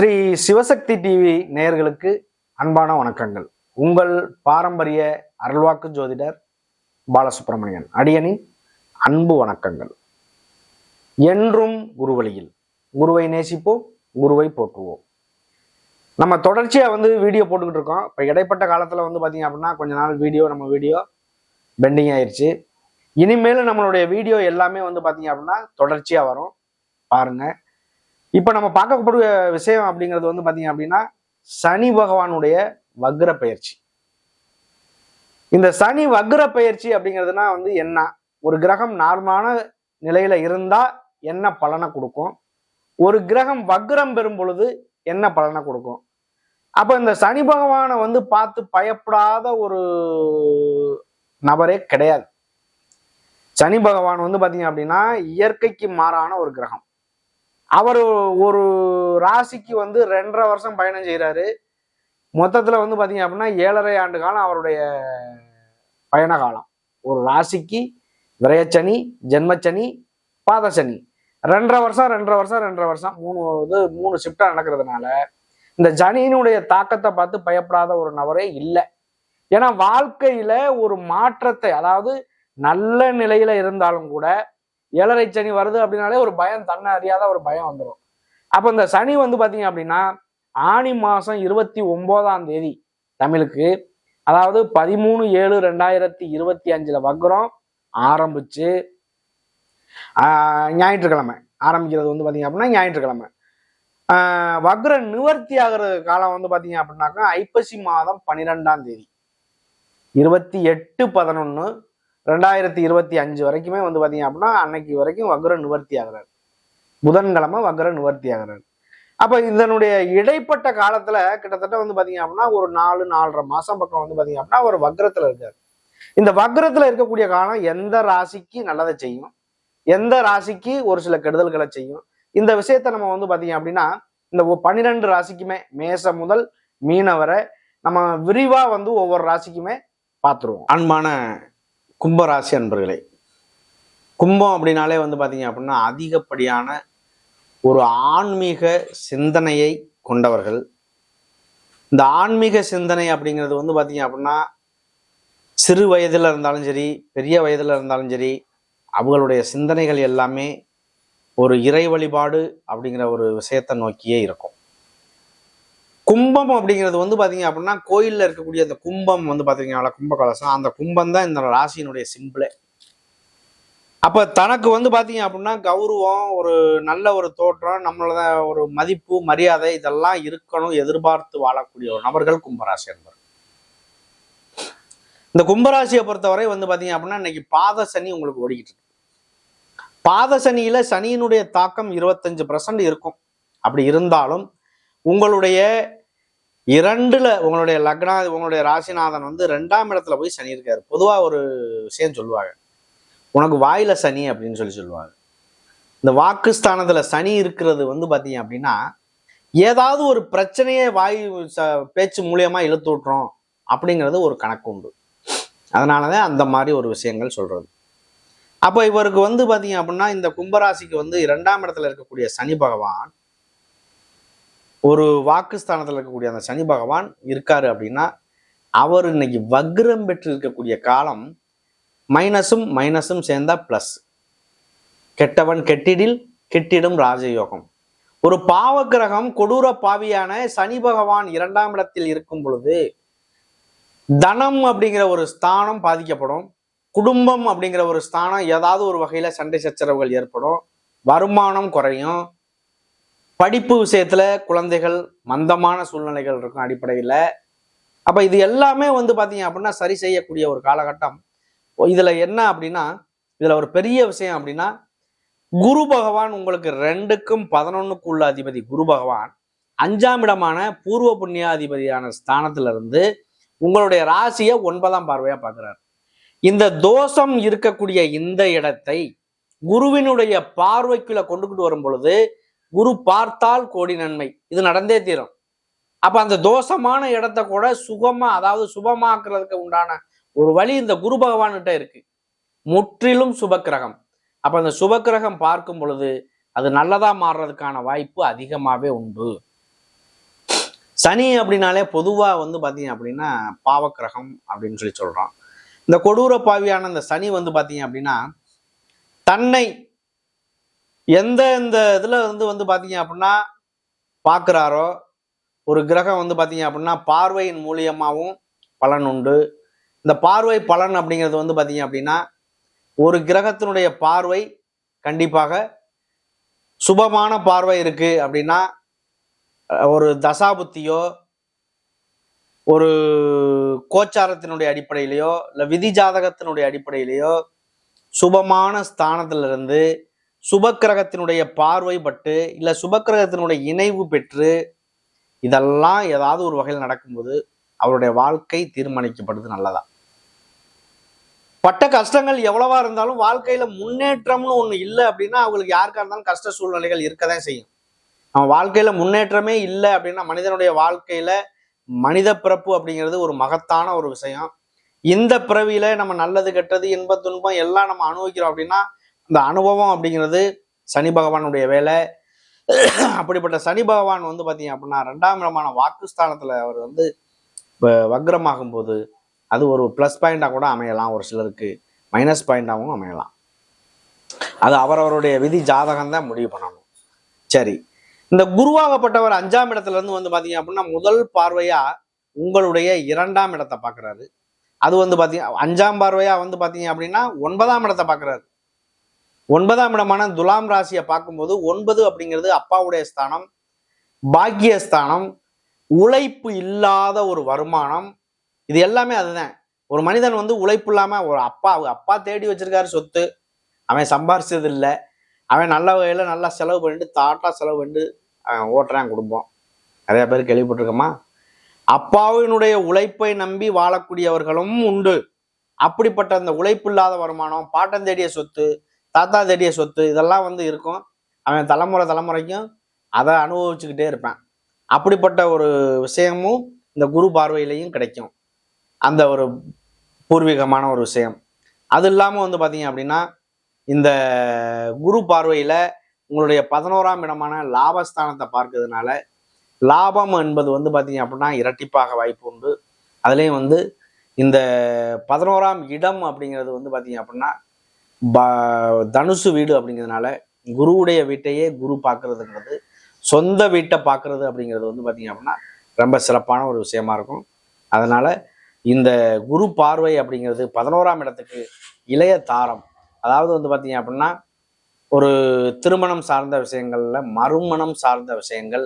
Sri Sivasakthi TV நேயர்களுக்கு அன்பான வணக்கங்கள். உங்கள் பாரம்பரிய அருள்வாக்கு ஜோதிடர் பாலசுப்ரமணியன் அடியனின் அன்பு வணக்கங்கள். என்றும் குருவழியில் குருவை நேசிப்போம் குருவை போற்றுவோம். நம்ம தொடர்ச்சியாக வந்து வீடியோ போட்டுக்கிட்டு இருக்கோம். இப்போ இடைப்பட்ட காலத்தில் வந்து பார்த்தீங்க அப்படின்னா கொஞ்ச நாள் வீடியோ நம்ம வீடியோ பெண்டிங் ஆயிடுச்சு இனிமேல் நம்மளுடைய வீடியோ எல்லாமே வந்து பார்த்தீங்க அப்படின்னா தொடர்ச்சியாக வரும். பாருங்கள் இப்போ நம்ம பார்க்கக்கூடிய விஷயம் அப்படிங்கிறது வந்து பார்த்தீங்க அப்படின்னா சனி பகவானுடைய வக்ர பயிற்சி இந்த சனி வக்ர பயிற்சி அப்படிங்கிறதுனா வந்து என்ன? ஒரு கிரகம் நார்மலான நிலையில இருந்தா என்ன பலனை கொடுக்கும்? ஒரு கிரகம் வக்ரம் பெறும் பொழுது என்ன பலனை கொடுக்கும்? அப்போ இந்த சனி பகவானை வந்து பார்த்து பயப்படாத ஒரு நபரே கிடையாது. சனி பகவான் வந்து பார்த்தீங்க அப்படின்னா இயற்கைக்கு மாறான ஒரு கிரகம். அவர் ஒரு ராசிக்கு வந்து ரெண்டரை வருஷம் பயணம் செய்கிறாரு மொத்தத்தில் வந்து பார்த்தீங்க அப்படின்னா ஏழரை ஆண்டு காலம் அவருடைய பயண காலம். ஒரு ராசிக்கு விரயச்சனி ஜென்மச்சனி பாதசனி. ரெண்டரை வருஷம் ரெண்டரை வருஷம் ரெண்டரை வருஷம். மூணு இது மூணு ஷிஃப்டாக நடக்கிறதுனால இந்த ஜனியினுடைய தாக்கத்தை பார்த்து பயப்படாத ஒரு நபரே இல்லை. ஏன்னா வாழ்க்கையில ஒரு மாற்றத்தை அதாவது நல்ல நிலையில இருந்தாலும் கூட ஏழரை சனி வருது அப்படின்னாலே ஒரு பயம் தன்னை அறியாத ஒரு பயம் வந்துடும் அப்போ இந்த சனி வந்து பார்த்தீங்க அப்படின்னா ஆணி மாதம் இருபத்தி ஒம்போதாம் தேதி தமிழுக்கு அதாவது பதிமூணு ஏழு ரெண்டாயிரத்தி இருபத்தி அஞ்சில் வக்ரம் ஆரம்பிச்சு ஞாயிற்றுக்கிழமை ஆரம்பிக்கிறது வந்து பார்த்தீங்க அப்படின்னா ஞாயிற்றுக்கிழமை. வக்ர நிவர்த்தி ஆகிற காலம் வந்து பார்த்தீங்க அப்படின்னாக்கா ஐப்பசி மாதம் பன்னிரெண்டாம் தேதி. இருபத்தி எட்டு பதினொன்று ரெண்டாயிரத்தி இருபத்தி அஞ்சு வரைக்குமே வந்து பார்த்தீங்க அப்படின்னா அன்னைக்கு வரைக்கும் வக்ர நிவர்த்தி ஆகிறார். புதன்கிழமை வக்ர நிவர்த்தி ஆகிறார். அப்போ இதனுடைய இடைப்பட்ட காலத்துல கிட்டத்தட்ட வந்து பார்த்தீங்க அப்படின்னா ஒரு நாலு நாலரை மாதம் பக்கம் வந்து பார்த்தீங்க அப்படின்னா ஒரு வக்ரத்தில் இருக்கார். இந்த வக்ரத்தில் இருக்கக்கூடிய காலம் எந்த ராசிக்கு நல்லதை செய்யும்? எந்த ராசிக்கு ஒரு சில கெடுதல்களை செய்யும்? இந்த விஷயத்த நம்ம வந்து பார்த்தீங்க அப்படின்னா இந்த பன்னிரெண்டு ராசிக்குமே மேசம் முதல் மீனவரை நம்ம விரிவாக வந்து ஒவ்வொரு ராசிக்குமே பார்த்துருவோம் அன்பான கும்பராசி அன்பர்களே கும்பம் அப்படின்னாலே வந்து பார்த்தீங்க அப்படின்னா அதிகப்படியான ஒரு ஆன்மீக சிந்தனையை கொண்டவர்கள். இந்த ஆன்மீக சிந்தனை அப்படிங்கிறது வந்து பார்த்தீங்க அப்படின்னா சிறு வயதில் இருந்தாலும் சரி பெரிய வயதில் இருந்தாலும் சரி அவங்களுடைய சிந்தனைகள் எல்லாமே ஒரு இறை வழிபாடு அப்படிங்கிற ஒரு விஷயத்தை நோக்கியே இருக்கும். கும்பம் அப்படிங்கிறது வந்து பார்த்தீங்க அப்படின்னா கோயிலில் இருக்கக்கூடிய அந்த கும்பம் வந்து பார்த்தீங்கன்னா கும்ப கலசம் அந்த கும்பம் தான் இந்த ராசியினுடைய சிம்பிளே அப்போ தனக்கு வந்து பார்த்தீங்க அப்படின்னா கௌரவம் ஒரு நல்ல ஒரு தோற்றம் நம்மளோட ஒரு மதிப்பு மரியாதை இதெல்லாம் இருக்கணும் எதிர்பார்த்து வாழக்கூடிய ஒரு நபர்கள் கும்பராசி என்பர் இந்த கும்பராசியை பொறுத்தவரை வந்து பார்த்தீங்க அப்படின்னா இன்னைக்கு பாத சனி உங்களுக்கு ஓடிக்கிட்டு இருக்கு. பாத சனியில சனியினுடைய தாக்கம் இருபத்தஞ்சு பர்சன்ட் இருக்கும். அப்படி இருந்தாலும் உங்களுடைய இரண்டுல உங்களுடைய லக்னா உங்களுடைய ராசிநாதன் வந்து ரெண்டாம் இடத்துல போய் சனி இருக்காரு. பொதுவா ஒரு விஷயம் சொல்லுவாங்க. உனக்கு வாயில சனி அப்படின்னு சொல்லி சொல்லுவாங்க. இந்த வாக்குஸ்தானத்துல சனி இருக்கிறது வந்து பாத்தீங்க அப்படின்னா ஏதாவது ஒரு பிரச்சனையை வாய் ச- பேச்சு மூலியமா இழுத்து விட்டுறோம் அப்படிங்கிறது ஒரு கணக்கு உண்டு. அதனாலதான் அந்த மாதிரி ஒரு விஷயங்கள் சொல்றது. அப்போ இவருக்கு வந்து பாத்தீங்க அப்படின்னா இந்த கும்பராசிக்கு வந்து இரண்டாம் இடத்துல இருக்கக்கூடிய சனி பகவான் ஒரு வாக்குஸ்தானத்தில் இருக்கக்கூடிய அந்த சனி பகவான் இருக்காரு அப்படின்னா அவர் இன்னைக்கு வக்ரம் பெற்று இருக்கக்கூடிய காலம் மைனஸும் மைனஸும் சேர்ந்தா ப்ளஸ் கெட்டவன் கெட்டிடில் கெட்டிடும் ராஜயோகம். ஒரு பாவக்கிரகம் கொடூர பாவியான சனி பகவான் இரண்டாம் இடத்தில் இருக்கும் பொழுது தனம் அப்படிங்கிற ஒரு ஸ்தானம் பாதிக்கப்படும். குடும்பம் அப்படிங்கிற ஒரு ஸ்தானம் ஏதாவது ஒரு வகையில் சண்டை சச்சரவுகள் ஏற்படும். வருமானம் குறையும். படிப்பு விஷயத்துல குழந்தைகள் மந்தமான சூழ்நிலைகள் இருக்கும் அடிப்படையில். அப்ப இது எல்லாமே வந்து பாத்தீங்க அப்படின்னா சரி செய்யக்கூடிய ஒரு காலகட்டம். இதுல என்ன அப்படின்னா இதுல ஒரு பெரிய விஷயம் அப்படின்னா குரு பகவான் உங்களுக்கு ரெண்டுக்கும் பதினொன்னுக்குள்ள அதிபதி குரு பகவான். அஞ்சாம் இடமான பூர்வ புண்ணியாதிபதியான ஸ்தானத்துல இருந்து உங்களுடைய ராசியை ஒன்பதாம் பார்வையா பார்க்கிறார் இந்த தோஷம் இருக்கக்கூடிய இந்த இடத்தை குருவினுடைய பார்வைக்குள்ள கொண்டுகிட்டு வரும் பொழுது குரு பார்த்தால் கோடி நன்மை. இது நடந்தே தீரும். அப்ப அந்த தோஷமான இடத்த கூட சுகமா அதாவது சுபமாக்குறதுக்கு உண்டான ஒரு வழி இந்த குரு பகவான்கிட்ட இருக்கு. முற்றிலும் சுபக்கிரகம். அப்ப அந்த சுபக்கிரகம் பார்க்கும் பொழுது அது நல்லதா மாறுறதுக்கான வாய்ப்பு அதிகமாகவே உண்டு. சனி அப்படின்னாலே பொதுவாக வந்து பார்த்தீங்க அப்படின்னா பாவக்கிரகம் அப்படின்னு சொல்லி சொல்கிறோம் இந்த கொடூர பாவியான இந்த சனி வந்து பார்த்தீங்க அப்படின்னா தன்னை எந்த இந்த இதில் வந்து வந்து பார்த்தீங்க அப்படின்னா பார்க்குறாரோ ஒரு கிரகம் வந்து பார்த்தீங்க அப்படின்னா பார்வையின் மூலியமாகவும் பலன் உண்டு. இந்த பார்வை பலன் அப்படிங்கிறது வந்து பார்த்தீங்க அப்படின்னா ஒரு கிரகத்தினுடைய பார்வை கண்டிப்பாக சுபமான பார்வை இருக்குது அப்படின்னா ஒரு தசாபுத்தியோ ஒரு கோச்சாரத்தினுடைய அடிப்படையிலையோ இல்லை விதி ஜாதகத்தினுடைய அடிப்படையிலையோ சுபமான ஸ்தானத்திலிருந்து சுபக்கிரகத்தினுடைய பார்வை பட்டு இல்லை சுபக்கிரகத்தினுடைய இணைவு பெற்று இதெல்லாம் ஏதாவது ஒரு வகையில் நடக்கும்போது அவருடைய வாழ்க்கை தீர்மானிக்கப்படுது நல்லதா? பட்ட கஷ்டங்கள் எவ்வளவா இருந்தாலும் வாழ்க்கையில முன்னேற்றம்னு ஒண்ணு இல்லை அப்படின்னா அவங்களுக்கு யாருக்கா இருந்தாலும் கஷ்ட சூழ்நிலைகள் இருக்கதான் செய்யும். அவன் வாழ்க்கையில முன்னேற்றமே இல்லை அப்படின்னா மனிதனுடைய வாழ்க்கையில மனித பிறப்பு அப்படிங்கிறது ஒரு மகத்தான ஒரு விஷயம். இந்த பிறவியில நம்ம நல்லது கெட்டது இன்ப துன்பம் எல்லாம் நம்ம அனுபவிக்கிறோம் அப்படின்னா இந்த அனுபவம் அப்படிங்கிறது சனி பகவானுடைய வேலை. அப்படிப்பட்ட சனி பகவான் வந்து பார்த்தீங்க அப்படின்னா ரெண்டாம் இடமான வாக்குஸ்தானத்தில் அவர் வந்து வ- வக்ரமாகும் போது அது ஒரு ப்ளஸ் பாயிண்டாக கூட அமையலாம். ஒரு சிலருக்கு மைனஸ் பாயிண்டாகவும் அமையலாம். அது அவரவருடைய விதி ஜாதகம் தான் முடிவு பண்ணணும். சரி. இந்த குருவாகப்பட்டவர் அஞ்சாம் இடத்துல இருந்து வந்து பார்த்தீங்க அப்படின்னா முதல் பார்வையாக உங்களுடைய இரண்டாம் இடத்தை பார்க்குறாரு அது வந்து பார்த்தீங்க அஞ்சாம் பார்வையாக வந்து பார்த்தீங்க அப்படின்னா ஒன்பதாம் இடத்தை பார்க்குறாரு ஒன்பதாம் இடமான துலாம் ராசியை பார்க்கும்போது ஒன்பது அப்படிங்கிறது அப்பாவுடைய ஸ்தானம் பாக்கியஸ்தானம் உழைப்பு இல்லாத ஒரு வருமானம். இது எல்லாமே அதுதான். ஒரு மனிதன் வந்து உழைப்பு இல்லாமல் ஒரு அப்பா அப்பா தேடி வச்சிருக்காரு சொத்து. அவன் சம்பாரிச்சது இல்லை. அவன் நல்ல வகையில் நல்லா செலவு பண்ணிட்டு தாட்டாக செலவு பண்ணிட்டு அவன் ஓட்டுறான் குடும்பம். நிறைய பேர் கேள்விப்பட்டிருக்கோமா? அப்பாவினுடைய உழைப்பை நம்பி வாழக்கூடியவர்களும் உண்டு. அப்படிப்பட்ட அந்த உழைப்பு இல்லாத வருமானம் பாட்டம் தேடிய சொத்து தாத்தா தேடிய சொத்து இதெல்லாம் வந்து இருக்கும். அவன் தலைமுறை தலைமுறைக்கும் அதை அனுபவிச்சுக்கிட்டே இருப்பேன். அப்படிப்பட்ட ஒரு விஷயமும் இந்த குரு பார்வையிலையும் கிடைக்கும். அந்த ஒரு பூர்வீகமான ஒரு விஷயம். அது இல்லாமல் வந்து பார்த்தீங்க அப்படின்னா இந்த குரு பார்வையில் உங்களுடைய பதினோராம் இடமான லாபஸ்தானத்தை பார்க்கறதுனால லாபம் என்பது வந்து பார்த்தீங்க அப்படின்னா இரட்டிப்பாக வாய்ப்பு உண்டு. அதுலேயும் வந்து இந்த பதினோராம் இடம் அப்படிங்கிறது வந்து பார்த்தீங்க அப்படின்னா தனுசு வீடு அப்படிங்கிறதுனால குருவுடைய வீட்டையே குரு பார்க்கறதுங்கிறது சொந்த வீட்டை பார்க்கறது அப்படிங்கிறது வந்து பார்த்தீங்க அப்படின்னா ரொம்ப சிறப்பான ஒரு விஷயமா இருக்கும். அதனால இந்த குரு பார்வை அப்படிங்கிறது பதினோராம் இடத்துக்கு இளைய தாரம். அதாவது வந்து பார்த்தீங்க அப்படின்னா ஒரு திருமணம் சார்ந்த விஷயங்களில் மறுமணம் சார்ந்த விஷயங்கள்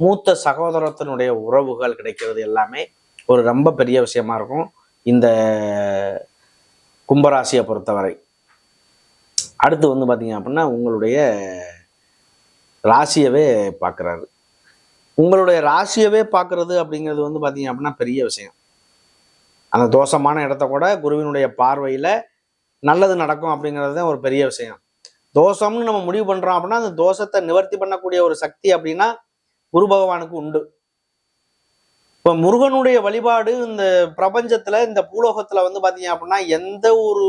மூத்த சகோதரத்தினுடைய உறவுகள் கிடைக்கிறது எல்லாமே ஒரு ரொம்ப பெரிய விஷயமா இருக்கும். இந்த கும்பராசியை பொறுத்தவரை. அடுத்து வந்து பார்த்தீங்க அப்படின்னா உங்களுடைய ராசியவே பார்க்குறாரு உங்களுடைய ராசியவே பார்க்குறது அப்படிங்கிறது வந்து பார்த்தீங்க அப்படின்னா பெரிய விஷயம். அந்த தோஷமான இடத்த கூட குருவினுடைய பார்வையில் நல்லது நடக்கும் அப்படிங்கிறது தான் ஒரு பெரிய விஷயம். தோஷம்னு நம்ம முடிவு பண்ணுறோம் அப்படின்னா அந்த தோஷத்தை நிவர்த்தி பண்ணக்கூடிய ஒரு சக்தி அப்படின்னா குரு பகவானுக்கு உண்டு. இப்போ முருகனுடைய வழிபாடு இந்த பிரபஞ்சத்தில் இந்த பூலோகத்தில் வந்து பார்த்தீங்க அப்படின்னா எந்த ஒரு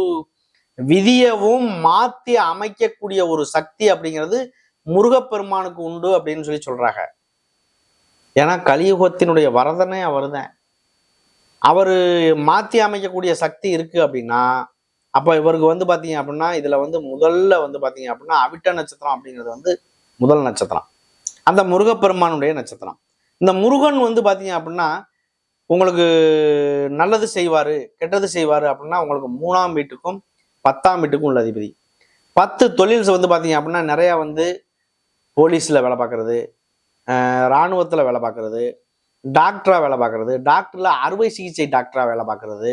விதியவும் மாத்தி அமைக்கக்கூடிய ஒரு சக்தி அப்படிங்கிறது முருகப்பெருமானுக்கு உண்டு அப்படின்னு சொல்லி சொல்றாங்க. ஏன்னா கலியுகத்தினுடைய வரதனே அவர்தான் அவர் மாற்றி அமைக்கக்கூடிய சக்தி இருக்கு அப்படின்னா அப்போ இவருக்கு வந்து பார்த்தீங்க அப்படின்னா இதில் வந்து முதல்ல வந்து பார்த்தீங்க அப்படின்னா அவிட்ட நட்சத்திரம் அப்படிங்கிறது வந்து முதல் நட்சத்திரம். அந்த முருகப்பெருமானுடைய நட்சத்திரம். இந்த முருகன் வந்து பார்த்தீங்க அப்படின்னா உங்களுக்கு நல்லது செய்வார் கெட்டது செய்வார் அப்படின்னா உங்களுக்கு மூணாம் வீட்டுக்கும் பத்தாம் வீட்டுக்கும் உள்ள அதிபதி. பத்து தொழில்ஸ் வந்து பார்த்தீங்க அப்படின்னா நிறையா வந்து போலீஸில் வேலை பார்க்குறது இராணுவத்தில் வேலை பார்க்குறது டாக்டராக வேலை பார்க்குறது டாக்டரில் அறுவை சிகிச்சை டாக்டராக வேலை பார்க்குறது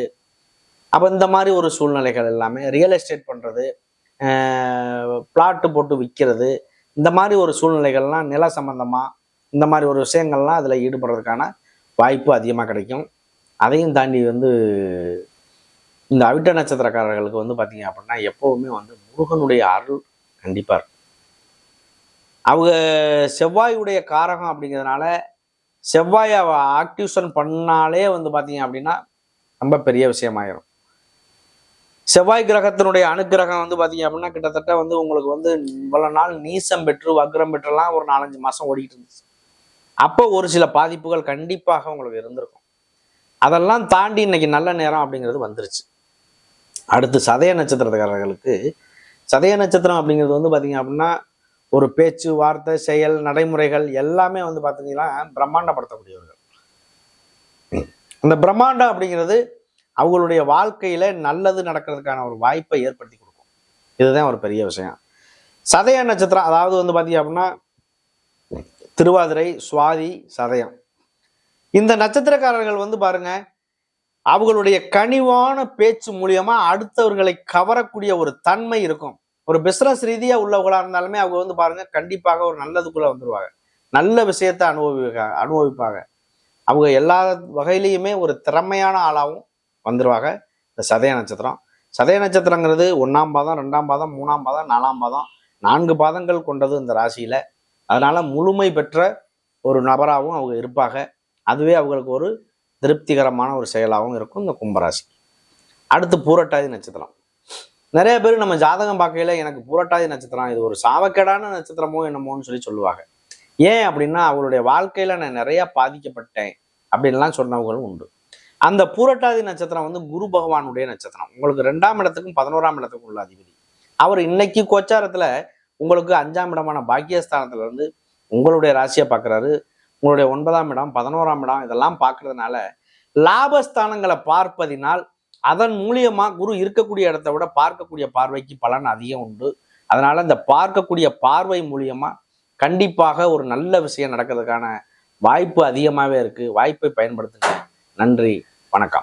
அப்போ இந்த மாதிரி ஒரு சூழ்நிலைகள் எல்லாமே ரியல் எஸ்டேட் பண்ணுறது பிளாட்டு போட்டு விற்கிறது இந்த மாதிரி ஒரு சூழ்நிலைகள்லாம் நில சம்பந்தமாக இந்த மாதிரி ஒரு விஷயங்கள்லாம் அதில் ஈடுபடுறதுக்கான வாய்ப்பு அதிகமாக கிடைக்கும். அதையும் தாண்டி வந்து இந்த அவிட்ட நட்சத்திரக்காரர்களுக்கு வந்து பார்த்தீங்க அப்படின்னா எப்போவுமே வந்து முருகனுடைய அருள் கண்டிப்பாக இருக்கும். அவங்க செவ்வாயுடைய காரகம் அப்படிங்கிறதுனால செவ்வாயை ஆக்டிவேஷன் பண்ணாலே வந்து பார்த்தீங்க அப்படின்னா ரொம்ப பெரிய விஷயமாயிரும். செவ்வாய் கிரகத்தினுடைய அனுக்கிரகம் வந்து பார்த்தீங்க அப்படின்னா கிட்டத்தட்ட வந்து உங்களுக்கு வந்து இவ்வளோ நாள் நீசம் பெற்று வக்ரம் பெற்றுலாம் ஒரு நாலஞ்சு மாதம் ஓடிக்கிட்டு இருந்துச்சு. அப்போ ஒரு சில பாதிப்புகள் கண்டிப்பாக உங்களுக்கு இருந்திருக்கும். அதெல்லாம் தாண்டி இன்னைக்கு நல்ல நேரம் அப்படிங்கிறது வந்துருச்சு. அடுத்து சதய நட்சத்திரக்காரர்களுக்கு சதய நட்சத்திரம் அப்படிங்கிறது வந்து பார்த்தீங்க அப்படின்னா ஒரு பேச்சு வார்த்தை செயல் நடைமுறைகள் எல்லாமே வந்து பார்த்தீங்கன்னா பிரம்மாண்டப்படுத்தக்கூடியவர்கள். இந்த பிரம்மாண்டம் அப்படிங்கிறது அவங்களுடைய வாழ்க்கையில நல்லது நடக்கிறதுக்கான ஒரு வாய்ப்பை ஏற்படுத்தி கொடுக்கும். இதுதான் ஒரு பெரிய விஷயம். சதய நட்சத்திரம் அதாவது வந்து பார்த்தீங்க அப்படின்னா திருவாதிரை சுவாதி சதயம். இந்த நட்சத்திரக்காரர்கள் வந்து பாருங்க அவங்களுடைய கனிவான பேச்சு மூலியமா அடுத்தவர்களை கவரக்கூடிய ஒரு தன்மை இருக்கும். ஒரு பிசினஸ் ரீதியா உள்ளவங்களா இருந்தாலுமே அவங்க வந்து பாருங்க கண்டிப்பாக ஒரு நல்லதுக்குள்ள வந்துருவாங்க. நல்ல விஷயத்த அனுபவிக்க அனுபவிப்பாங்க. அவங்க எல்லா வகையிலையுமே ஒரு திறமையான ஆளாகவும் வந்துருவாங்க. இந்த சதய நட்சத்திரம். சதய நட்சத்திரங்கிறது ஒன்றாம் பாதம் ரெண்டாம் பாதம் மூணாம் பாதம் நாலாம் பாதம் நான்கு பாதங்கள் கொண்டது இந்த ராசியில. அதனால முழுமை பெற்ற ஒரு நபராகவும் அவங்க இருப்பாங்க. அதுவே அவங்களுக்கு ஒரு திருப்திகரமான ஒரு செயலாகவும் இருக்கும் இந்த கும்பராசி. அடுத்து பூரட்டாதி நட்சத்திரம். நிறைய பேர் நம்ம ஜாதகம் பார்க்கையில எனக்கு பூரட்டாதி நட்சத்திரம் இது ஒரு சாவக்கேடான நட்சத்திரமோ என்னமோன்னு சொல்லி சொல்லுவாங்க. ஏன் அப்படின்னா அவருடைய வாழ்க்கையில நான் நிறைய பாதிக்கப்பட்டேன் அப்படின்லாம் சொன்னவங்களும் உண்டு. அந்த பூரட்டாதி நட்சத்திரம் வந்து குரு பகவானுடைய நட்சத்திரம். உங்களுக்கு ரெண்டாம் இடத்துக்கும் பதினோராம் இடத்துக்கும் உள்ள அதிபதி. அவர் இன்னைக்கு கோச்சாரத்துல உங்களுக்கு அஞ்சாம் இடமான பாக்கியஸ்தானத்துல இருந்து உங்களுடைய ராசியை பார்க்குறாரு. உங்களுடைய ஒன்பதாம் இடம் பதினோராம் இடம் இதெல்லாம் பார்க்கறதுனால லாபஸ்தானங்களை பார்ப்பதினால் அதன் மூலியமா குரு இருக்கக்கூடிய இடத்த விட பார்க்கக்கூடிய பார்வைக்கு பலன் அதிகம் உண்டு. அதனால இந்த பார்க்கக்கூடிய பார்வை மூலியமா கண்டிப்பாக ஒரு நல்ல விஷயம் நடக்கிறதுக்கான வாய்ப்பு அதிகமாகவே இருக்கு. வாய்ப்பை பயன்படுத்துங்க. நன்றி. வணக்கம்.